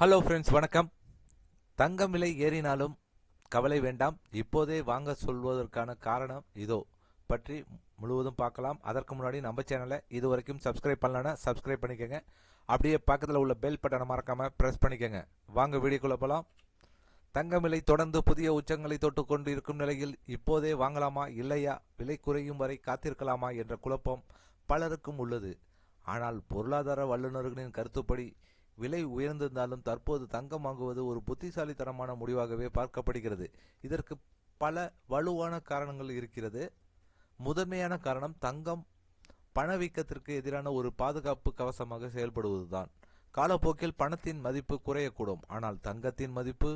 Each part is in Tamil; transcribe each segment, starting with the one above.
ஹலோ ஃப்ரெண்ட்ஸ் வணக்கம். தங்கம் விலை ஏறினாலும் கவலை வேண்டாம். இப்போதே வாங்க சொல்வதற்கான காரணம் இதோ. பற்றி முழுவதும் பார்க்கலாம். அதற்கு முன்னாடி நம்ம சேனலை இது வரைக்கும் சப்ஸ்கிரைப் பண்ணலன்னா சப்ஸ்கிரைப் பண்ணிக்கோங்க. அப்படியே பக்கத்தில் உள்ள பெல் பட்டனை மறக்காமல் ப்ரெஸ் பண்ணிக்கோங்க. வாங்க வீடியோக்குள்ளே போகலாம் தங்கம் விலை தொடர்ந்து புதிய உச்சங்களை தொட்டுக்கொண்டு இருக்கும் நிலையில் இப்போதே வாங்கலாமா இல்லையா? விலை குறையும் வரை காத்திருக்கலாமா என்ற குழப்பம் பலருக்கும் உள்ளது. ஆனால் பொருளாதார வல்லுநர்களின் கருத்துப்படி விலை உயர்ந்திருந்தாலும் தற்போது தங்கம் வாங்குவது ஒரு புத்திசாலித்தனமான முடிவாகவே பார்க்கப்படுகிறது. இதற்கு பல வலுவான காரணங்கள் இருக்கிறது. முதன்மையான காரணம் தங்கம் பணவீக்கத்திற்கு எதிரான ஒரு பாதுகாப்பு கவசமாக செயல்படுவதுதான். காலப்போக்கில் பணத்தின் மதிப்பு குறையக்கூடும். ஆனால் தங்கத்தின் மதிப்பு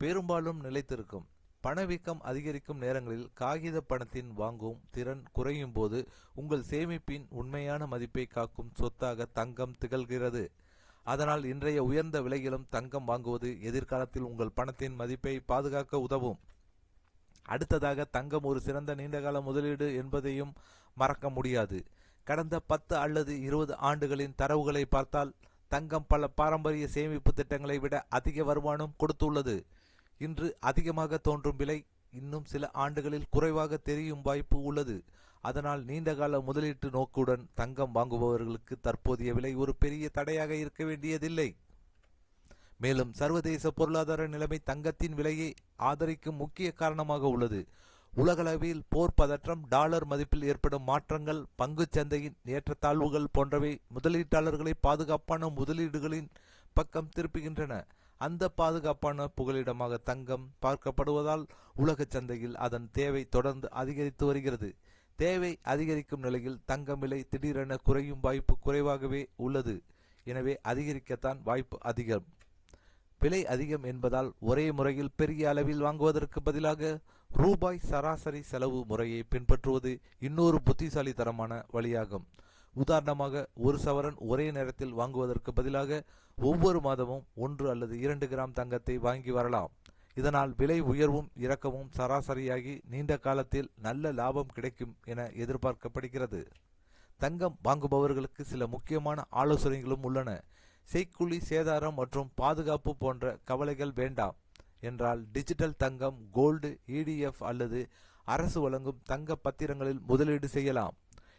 பெரும்பாலும் நிலைத்திருக்கும். பணவீக்கம் அதிகரிக்கும் நேரங்களில் காகித பணத்தின் வாங்கும் திறன் குறையும் போது உங்கள் சேமிப்பின் உண்மையான மதிப்பை காக்கும் சொத்தாக தங்கம் திகழ்கிறது. அதனால் இன்றைய உயர்ந்த விலையிலும் தங்கம் வாங்குவது எதிர்காலத்தில் உங்கள் பணத்தின் மதிப்பை பாதுகாக்க உதவும். அடுத்ததாக தங்கம் ஒரு சிறந்த நீண்டகால முதலீடு என்பதையும் மறக்க முடியாது. கடந்த பத்து அல்லது இருபது ஆண்டுகளின் தரவுகளை பார்த்தால் தங்கம் பல பாரம்பரிய சேமிப்பு திட்டங்களை விட அதிக வருமானம் கொடுத்துள்ளது. இன்று அதிகமாக தோன்றும் விலை இன்னும் சில ஆண்டுகளில் குறைவாக தெரியும் வாய்ப்பு உள்ளது. அதனால் நீண்டகால முதலீட்டு நோக்குடன் தங்கம் வாங்குபவர்களுக்கு தற்போதைய விலை ஒரு பெரிய தடையாக இருக்க வேண்டியதில்லை. மேலும் சர்வதேச பொருளாதார நிலைமை தங்கத்தின் விலையை ஆதரிக்கும் முக்கிய காரணமாக உள்ளது. உலகளவில் போர் பதற்றம் டாலர் மதிப்பில் ஏற்படும் மாற்றங்கள் பங்கு சந்தையின் ஏற்றத்தாழ்வுகள் போன்றவை முதலீட்டாளர்களை பாதுகாப்பான முதலீடுகளின் பக்கம் திருப்புகின்றன. அந்த பாதுகாப்பான புகலிடமாக தங்கம் பார்க்கப்படுவதால் உலக சந்தையில் அதன் தேவை தொடர்ந்து அதிகரித்து வருகிறது. தேவை அதிகரிக்கும் நிலையில் தங்கம் விலை திடீரென குறையும் வாய்ப்பு குறைவாகவே உள்ளது. எனவே அதிகரிக்கத்தான் வாய்ப்பு அதிகம். விலை அதிகம் என்பதால் ஒரே முறையில் பெரிய அளவில் வாங்குவதற்கு பதிலாக ரூபாய் சராசரி செலவு முறையை பின்பற்றுவது இன்னொரு புத்திசாலித்தனமான வழியாகும். உதாரணமாக ஒரு சவரன் ஒரே நேரத்தில் வாங்குவதற்கு பதிலாக ஒவ்வொரு மாதமும் ஒன்று அல்லது இரண்டு கிராம் தங்கத்தை வாங்கி வரலாம். இதனால் விலை உயர்வும் இறக்கமும் சராசரியாகி நீண்ட காலத்தில் நல்ல லாபம் கிடைக்கும் என எதிர்பார்க்கப்படுகிறது. தங்கம் வாங்குபவர்களுக்கு சில முக்கியமான ஆலோசனைகளும் உள்ளன. செய்குழி சேதாரம் மற்றும் பாதுகாப்பு போன்ற கவலைகள் வேண்டாம் என்றால் டிஜிட்டல் தங்கம் கோல்டு இடிஎஃப் அல்லது அரசு வழங்கும் தங்க பத்திரங்களில் முதலீடு செய்யலாம்.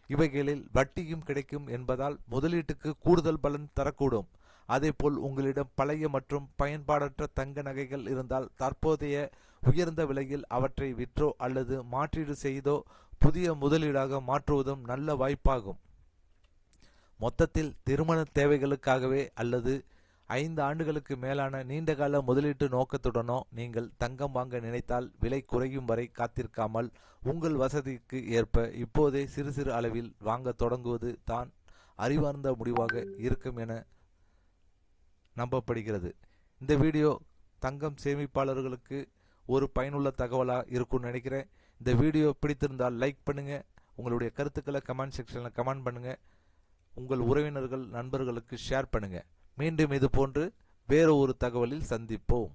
இவைகளில் வட்டியும் கிடைக்கும் என்பதால் முதலீட்டுக்கு கூடுதல் பலன் தரக்கூடும். அதேபோல் உங்களிடம் பழைய மற்றும் பயன்பாடற்ற தங்க நகைகள் இருந்தால் தற்போதைய உயர்ந்த விலையில் அவற்றை விற்றோ அல்லது மாற்றீடு செய்தோ புதிய முதலீடாக மாற்றுவதும் நல்ல வாய்ப்பாகும். மொத்தத்தில் திருமண தேவைகளுக்காகவே அல்லது ஐந்து ஆண்டுகளுக்கு மேலான நீண்டகால முதலீட்டு நோக்கத்துடனோ நீங்கள் தங்கம் வாங்க நினைத்தால் விலை குறையும் வரை காத்திருக்காமல் உங்கள் வசதிக்கு ஏற்ப இப்போதே சிறு சிறு அளவில் வாங்க தொடங்குவது தான் அறிவார்ந்த முடிவாக இருக்கும் என நம்பப்படுகிறது. இந்த வீடியோ தங்கம் சேமிப்பாளர்களுக்கு ஒரு பயனுள்ள தகவலாக இருக்கும்னு நினைக்கிறேன். இந்த வீடியோ பிடித்திருந்தால் லைக் பண்ணுங்கள் உங்களுடைய கருத்துக்களை கமெண்ட் செக்ஷனில் கமெண்ட் பண்ணுங்கள் உங்கள் உறவினர்கள் நண்பர்களுக்கு ஷேர் பண்ணுங்கள் மீண்டும் இது போன்று வேறு ஒரு தகவலில் சந்திப்போம்.